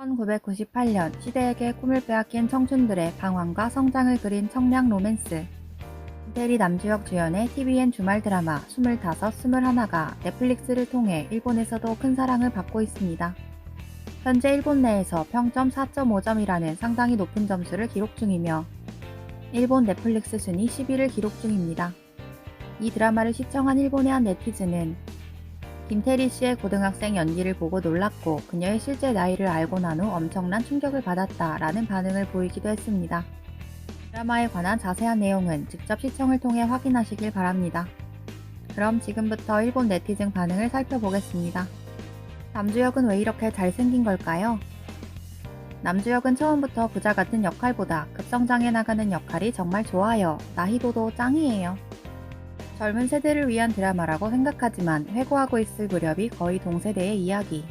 1998년 시대에게 꿈을 빼앗긴 청춘들의 방황과 성장을 그린 청량 로맨스. 이태리 남주혁 주연의 TVN 주말 드라마 25, 21가 넷플릭스를 통해 일본에서도 큰 사랑을 받고 있습니다. 현재 일본 내에서 평점 4.5점이라는 상당히 높은 점수를 기록 중이며 일본 넷플릭스 순위 10위를 기록 중입니다. 이 드라마를 시청한 일본의 한 네티즌은 김태리 씨의 고등학생 연기를 보고 놀랐고 그녀의 실제 나이를 알고 난 후 엄청난 충격을 받았다 라는 반응을 보이기도 했습니다. 드라마에 관한 자세한 내용은 직접 시청을 통해 확인하시길 바랍니다. 그럼 지금부터 일본 네티즌 반응을 살펴보겠습니다. 남주혁은 왜 이렇게 잘생긴 걸까요? 남주혁은 처음부터 부자 같은 역할보다 급성장해 나가는 역할이 정말 좋아요. 나희도도 짱이에요. 젊은 세대를 위한 드라마라고 생각하지만 회고하고 있을 무렵이 거의 동세대의 이야기.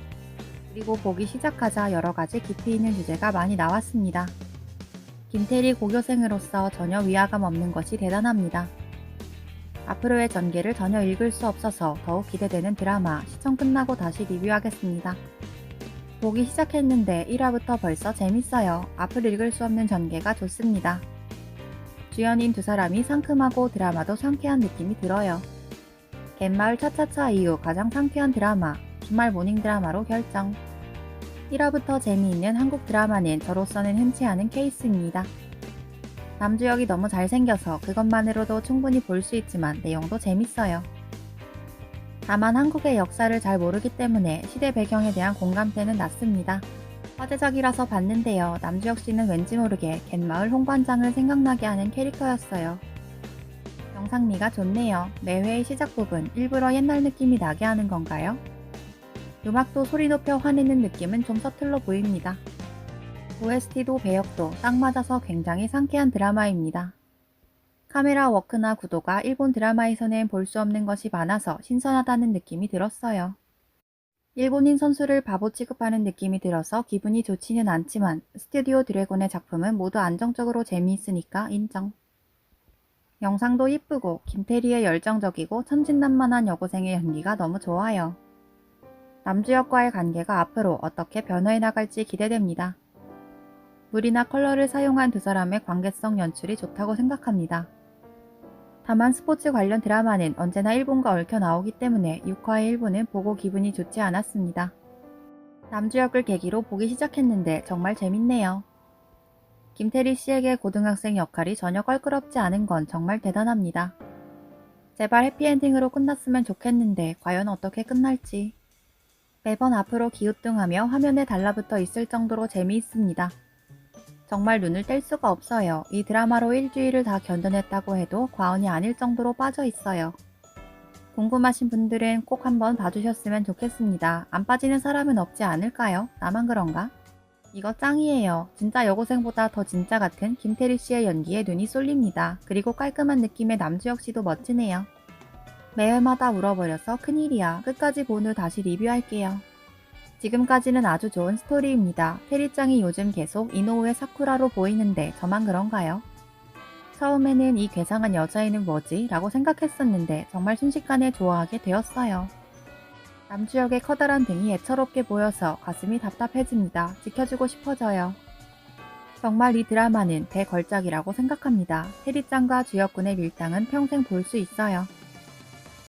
그리고 보기 시작하자 여러 가지 깊이 있는 주제가 많이 나왔습니다. 김태리 고교생으로서 전혀 위화감 없는 것이 대단합니다. 앞으로의 전개를 전혀 읽을 수 없어서 더욱 기대되는 드라마 시청 끝나고 다시 리뷰하겠습니다. 보기 시작했는데 1화부터 벌써 재밌어요. 앞을 읽을 수 없는 전개가 좋습니다. 주연인 두 사람이 상큼하고 드라마도 상쾌한 느낌이 들어요. 갯마을 차차차 이후 가장 상쾌한 드라마, 주말 모닝 드라마로 결정. 1화부터 재미있는 한국 드라마는 저로서는 흔치 않은 케이스입니다. 남주혁이 너무 잘생겨서 그것만으로도 충분히 볼 수 있지만 내용도 재밌어요. 다만 한국의 역사를 잘 모르기 때문에 시대 배경에 대한 공감대는 낮습니다. 화제작이라서 봤는데요. 남주혁 씨는 왠지 모르게 갯마을 홍반장을 생각나게 하는 캐릭터였어요. 영상미가 좋네요. 매회의 시작 부분 일부러 옛날 느낌이 나게 하는 건가요? 음악도 소리 높여 화내는 느낌은 좀 서툴러 보입니다. OST도 배역도 딱 맞아서 굉장히 상쾌한 드라마입니다. 카메라 워크나 구도가 일본 드라마에서는 볼 수 없는 것이 많아서 신선하다는 느낌이 들었어요. 일본인 선수를 바보 취급하는 느낌이 들어서 기분이 좋지는 않지만 스튜디오 드래곤의 작품은 모두 안정적으로 재미있으니까 인정. 영상도 이쁘고 김태리의 열정적이고 천진난만한 여고생의 연기가 너무 좋아요. 남주혁과의 관계가 앞으로 어떻게 변화해 나갈지 기대됩니다. 물이나 컬러를 사용한 두 사람의 관계성 연출이 좋다고 생각합니다. 다만 스포츠 관련 드라마는 언제나 일본과 얽혀 나오기 때문에 6화의 일본은 보고 기분이 좋지 않았습니다. 남주혁을 계기로 보기 시작했는데 정말 재밌네요. 김태리 씨에게 고등학생 역할이 전혀 껄끄럽지 않은 건 정말 대단합니다. 제발 해피엔딩으로 끝났으면 좋겠는데 과연 어떻게 끝날지. 매번 앞으로 기우뚱하며 화면에 달라붙어 있을 정도로 재미있습니다. 정말 눈을 뗄 수가 없어요. 이 드라마로 일주일을 다 견뎌냈다고 해도 과언이 아닐 정도로 빠져 있어요. 궁금하신 분들은 꼭 한번 봐주셨으면 좋겠습니다. 안 빠지는 사람은 없지 않을까요? 나만 그런가? 이거 짱이에요. 진짜 여고생보다 더 진짜 같은 김태리 씨의 연기에 눈이 쏠립니다. 그리고 깔끔한 느낌의 남주혁 씨도 멋지네요. 매회마다 울어버려서 큰일이야. 끝까지 본 후 다시 리뷰할게요. 지금까지는 아주 좋은 스토리입니다. 테리짱이 요즘 계속 이노우의 사쿠라로 보이는데 저만 그런가요? 처음에는 이 괴상한 여자애는 뭐지? 라고 생각했었는데 정말 순식간에 좋아하게 되었어요. 남주혁의 커다란 등이 애처롭게 보여서 가슴이 답답해집니다. 지켜주고 싶어져요. 정말 이 드라마는 대걸작이라고 생각합니다. 테리짱과 주혁군의 밀당은 평생 볼 수 있어요.